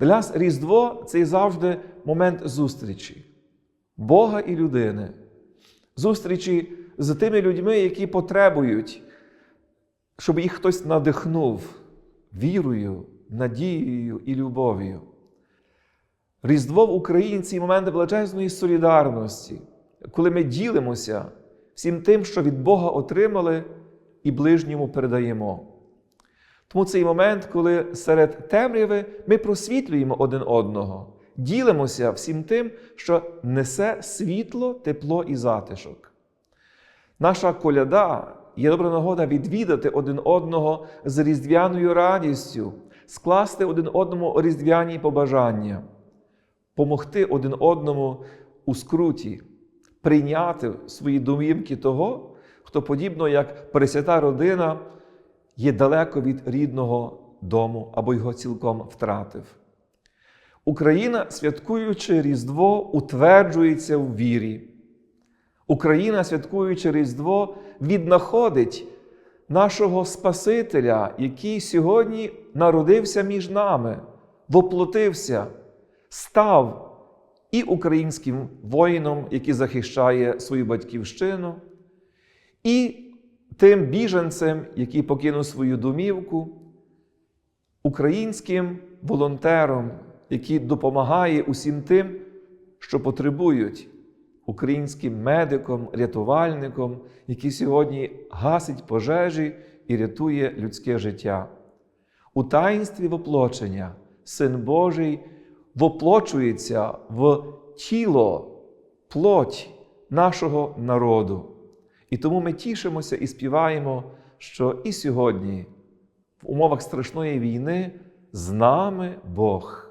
Для нас Різдво це завжди момент зустрічі Бога і людини, зустрічі з тими людьми, які потребують, щоб їх хтось надихнув вірою, надією і любов'ю. Різдво в Україні це момент величезної солідарності, коли ми ділимося всім тим, що від Бога отримали, і ближньому передаємо. Тому цей момент, коли серед темряви ми просвітлюємо один одного, ділимося всім тим, що несе світло, тепло і затишок. Наша коляда є добра нагода відвідати один одного з різдвяною радістю, скласти один одному різдвяні побажання, помогти один одному у скруті, прийняти свої домівки того, хто, подібно як Пресвята родина, є далеко від рідного дому або його цілком втратив. Україна, святкуючи Різдво, утверджується в вірі. Україна, святкуючи Різдво, віднаходить нашого Спасителя, який сьогодні народився між нами, воплотився, став і українським воїном, який захищає свою батьківщину, і тим біженцем, який покинув свою домівку, українським волонтером, який допомагає усім тим, що потребують, українським медиком, рятувальником, який сьогодні гасить пожежі і рятує людське життя. У таїнстві воплочення Син Божий воплочується в тіло, плоть нашого народу. І тому ми тішимося і співаємо, що і сьогодні, в умовах страшної війни, з нами Бог.